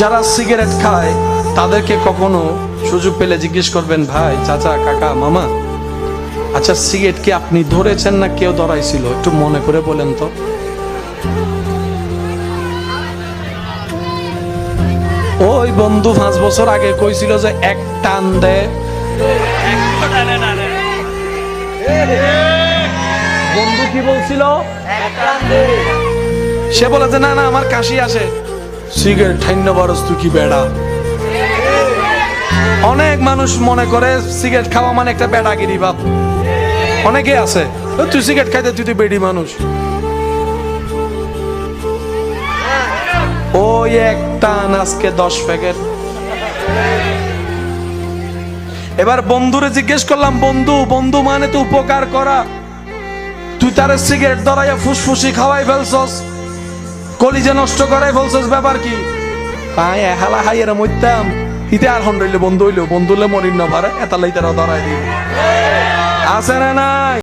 যারা সিগারেট খায় তাদেরকে কখনো সুযোগ পেলে জিজ্ঞেস করবেন ভাই চাচা কাকা মামা আচ্ছা সিগারেট কি আপনি ধরেছেন না কেউ ধরাইছিল? একটু মনে করে বলেন তো। ওই বন্ধু পাঁচ বছর আগে কইছিল যে এক টান দে। বন্ধু কি বলছিল? সে বলে যে না না আমার কাশি আসে। সিগারেট ঠাইন্য বরস তুই কি বেড়া। অনেক মানুষ মনে করে সিগারেট খাওয়া মানে একটা বেড়াগিরি, বাপ। অনেকে আছে তুই সিগারেট খাইতে, তুই তো বেড়ি মানুষ। ওই একটা আজকে দশ প্যাকেট। এবার বন্ধুরে জিজ্ঞেস করলাম, বন্ধু বন্ধু মানে তো উপকার করা। তুই তারে সিগারেট ধরাইয়া ফুসফুসি খাওয়াই ফেলছস। কলিজে নষ্ট করাই ফেলছস ব্যাপার কি? তাই হালা হাই, এরা মইতাম ইতে আর হন রইলে বন্ধু হইল বন্ধুলে মরিন না ভারে, এতালাই তারা ধরাই দিই আছে না নাই?